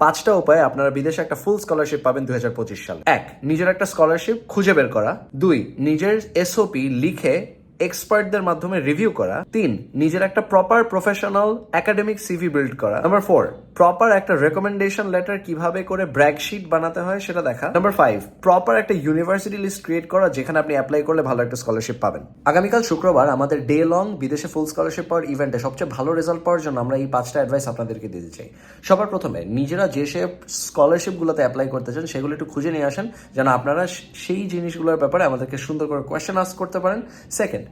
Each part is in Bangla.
পাঁচটা উপায়ে আপনারা বিদেশে একটা ফুল স্কলারশিপ পাবেন দুই সালে। এক, নিজের একটা স্কলারশিপ খুঁজে বের করা। দুই, নিজের এসওপি লিখে এক্সপার্টদের মাধ্যমে রিভিউ করা। তিন, নিজের একটা proper professional academic CV build করা। নাম্বার ফোর প্রপার একটা রেকমেন্ডেশন লেটার কীভাবে করে ব্র্যাক শিট বানাতে হয় সেটা দেখা। নাম্বার ফাইভ প্রপার একটা ইউনিভার্সিটি লিস্ট ক্রিয়েট করা যেখানে আপনি অ্যাপ্লাই করলে ভালো একটা স্কলারশিপ পাবেন। আগামীকাল শুক্রবার আমাদের ডে লং বিদেশে ফুল স্কলারশিপ পাওয়ার ইভেন্টে সবচেয়ে ভালো রেজাল্ট পাওয়ার জন্য আমরা এই পাঁচটা অ্যাডভাইস আপনাদেরকে দিতে চাই সবার প্রথমে, নিজেরা যে সে স্কলারশিপগুলোতে অ্যাপ্লাই করতে চান সেগুলো একটু খুঁজে নিয়ে আসেন যেন আপনারা সেই জিনিসগুলোর ব্যাপারে আমাদেরকে সুন্দর করে কোয়েশ্চেন আস্ক করতে পারেন। সেকেন্ড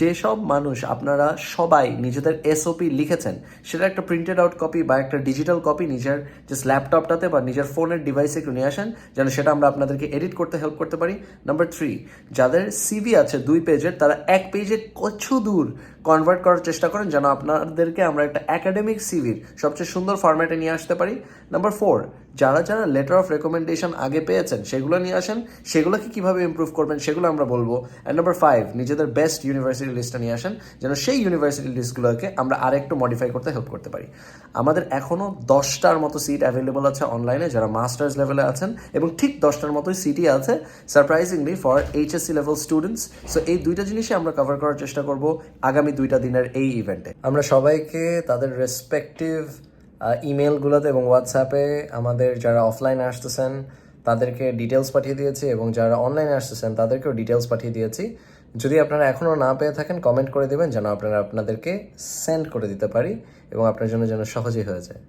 যেসব মানুষ আপনারা সবাই নিজেদের এসওপি লিখেছেন, সেটা একটা প্রিন্টেড আউট কপি বা একটা ডিজিটাল কপি নিজের জাস্ট ল্যাপটপটাতে বা নিজের ফোনের ডিভাইসে একটু নিয়ে আসেন, যেন সেটা আমরা আপনাদেরকে এডিট করতে হেল্প করতে পারি। নাম্বার থ্রি যাদের সিভি আছে দুই পেজের তারা এক পেজে কচ্ছু দূর কনভার্ট করার চেষ্টা করেন যেন আপনাদেরকে আমরা একটা একাডেমিক সিভির সবচেয়ে সুন্দর ফরম্যাটে নিয়ে আসতে পারি। নাম্বার ফোর যারা যারা লেটার অফ রেকমেন্ডেশন আগে পেয়েছেন, সেগুলো নিয়ে আসেন, সেগুলোকে কীভাবে ইমপ্রুভ করবেন সেগুলো আমরা বলব। অ্যান্ড নাম্বার ফাইভ নিজেদের বেস্ট ইউনিভার্সিটি লিস্টটা নিয়ে আসেন, যেন সেই ইউনিভার্সিটি লিস্টগুলোকে আমরা আরেকটু মডিফাই করতে হেল্প করতে পারি। আমাদের এখনও দশটার মতো সিট অ্যাভেলেবল আছে অনলাইনে যারা মাস্টার্স লেভেলে আছেন, এবং ঠিক দশটার মতোই সিটই আছে surprisingly for HSC level students so এই দুইটা জিনিসই আমরা কভার করার চেষ্টা করব। আগামী দুইটা দিনের এই ইভেন্টে আমরা সবাইকে তাদের রেসপেক্টিভ ইমেলগুলোতে এবং হোয়াটসঅ্যাপে আমাদের যারা অফলাইনে আসতেছেন, তাদেরকে ডিটেলস পাঠিয়ে দিয়েছি এবং যারা অনলাইনে আসতেছেন, তাদেরকেও ডিটেলস পাঠিয়ে দিয়েছি। যদি আপনারা এখনও না পেয়ে থাকেন কমেন্ট করে দেবেন যেন আপনারা আপনাদেরকে সেন্ড করে দিতে পারি এবং আপনার জন্য যেন সহজেই হয়ে যায়।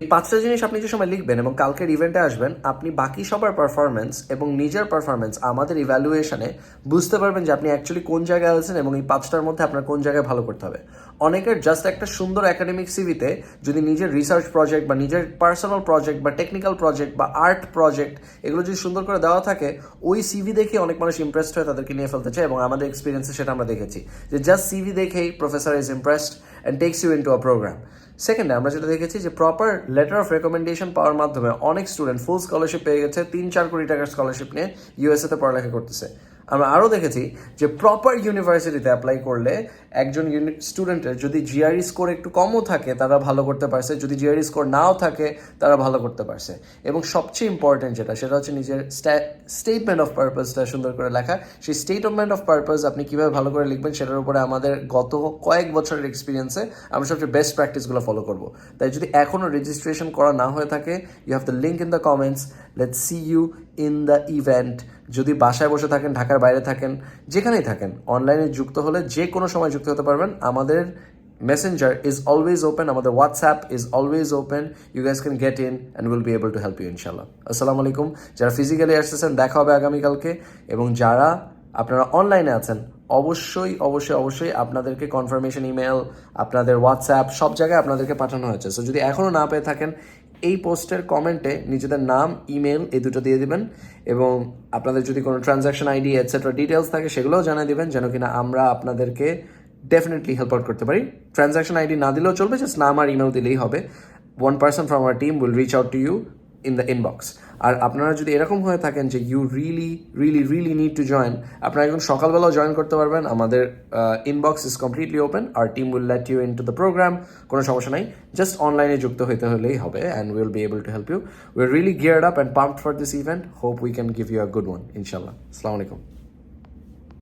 পাঁচটা জিনিস আপনি যে সময় লিখবেন এবং কালকের ইভেন্টে আসবেন, আপনি বাকি সবার পারফরমেন্স এবং নিজের পারফরমেন্স আমাদের ইভ্যালুয়েশনে বুঝতে পারবেন যে আপনি অ্যাকচুয়ালি কোন জায়গায় আছেন এবং এই পাঁচটার মধ্যে আপনার কোন জায়গায় ভালো করতে হবে। অনেকের জাস্ট একটা সুন্দর একাডেমিক সিভিতে যদি নিজের রিসার্চ প্রজেক্ট বা নিজের পার্সোনাল প্রজেক্ট বা টেকনিক্যাল প্রজেক্ট বা আর্ট প্রজেক্ট এগুলো যদি সুন্দর করে দেওয়া থাকে, ওই সিভি দেখে অনেক মানুষ ইমপ্রেসড হয়ে তাদেরকে নিয়ে ফেলতে চায় এবং আমাদের এক্সপিরিয়েন্সে সেটা আমরা দেখেছি। যে জাস্ট সিভি দেখেই professor is impressed and takes you into a program সেকেন্ডে আমরা যেটা দেখেছি যে প্রপার লেটার অফ রেকমেন্ডেশন পাওয়ার মাধ্যমে অনেক স্টুডেন্ট ফুল স্কলারশিপ পেয়ে গেছে, তিন চার কোটি টাকার স্কলারশিপ নিয়ে ইউএসএতে পড়ালেখা করতেছে। আমরা আরও দেখেছি যে প্রপার ইউনিভার্সিটিতে অ্যাপ্লাই করলে একজন ইউনিট স্টুডেন্টের যদি জিআরই স্কোর একটু কমও থাকে, তারা ভালো করতে পারছে। যদি জিআরই স্কোর নাও থাকে, তারা ভালো করতে পারছে। এবং সবচেয়ে ইম্পর্টেন্ট যেটা, সেটা হচ্ছে নিজের স্টেটমেন্ট অফ পারপাসটা সুন্দর করে লেখা। সেই স্টেটমেন্ট অফ পারপাস আপনি কীভাবে ভালো করে লিখবেন, সেটার উপরে আমাদের গত কয়েক বছরের এক্সপিরিয়েন্সে আমরা সবচেয়ে বেস্ট প্র্যাকটিসগুলো ফলো করব। তাই যদি এখনও রেজিস্ট্রেশন করা না হয়ে থাকে you have the link in the comments let see you in the event যদি বাসায় বসে থাকেন, ঢাকার বাইরে থাকেন, যেখানেই থাকেন অনলাইনে যুক্ত হলে যে কোনো সময় যুক্ত হতে পারবেন। আমাদের মেসেঞ্জার ইজ অলওয়েজ ওপেন আমাদের WhatsApp is always open you guys can get in and will be able to help you ইনশাল্লাহ আসসালামু আলাইকুম। যারা ফিজিক্যালি আসতেছেন, দেখা হবে আগামীকালকে এবং যারা আপনারা অনলাইনে আছেন, অবশ্যই অবশ্যই অবশ্যই আপনাদেরকে কনফার্মেশন ইমেল আপনাদের হোয়াটসঅ্যাপ সব জায়গায় আপনাদেরকে পাঠানো হয়েছে। সো যদি এখনও না পেয়ে থাকেন, এই পোস্টের কমেন্টে নিজেদের নাম ইমেল এই দুটো দিয়ে দিবেন। এবং আপনাদের যদি কোনো ট্রানজ্যাকশন আইডি এটসেট্রা ডিটেলস থাকে, সেগুলোও জানিয়ে দিবেন, যেন কিনা আমরা আপনাদেরকে ডেফিনেটলি হেল্প আউট করতে পারি। ট্রানজ্যাকশন আইডি না দিলেও চলবে জাস্ট নাম আর ইমেল দিলেই হবে। One person from our team will reach out to you in the inbox আর আপনারা যদি এরকম হয়ে থাকেন যে you really really really need to join আপনারা একদম সকালবেলাও জয়েন করতে পারবেন। আমাদের inbox is completely open R team will let you into the program কোনো সমস্যা নাই। জাস্ট অনলাইনে যুক্ত হতে হলেই হবে and will be able to help you we are really geared up and pumped for this event hope we can give you a good one ইনশাল্লাহ আসসালামু আলাইকুম।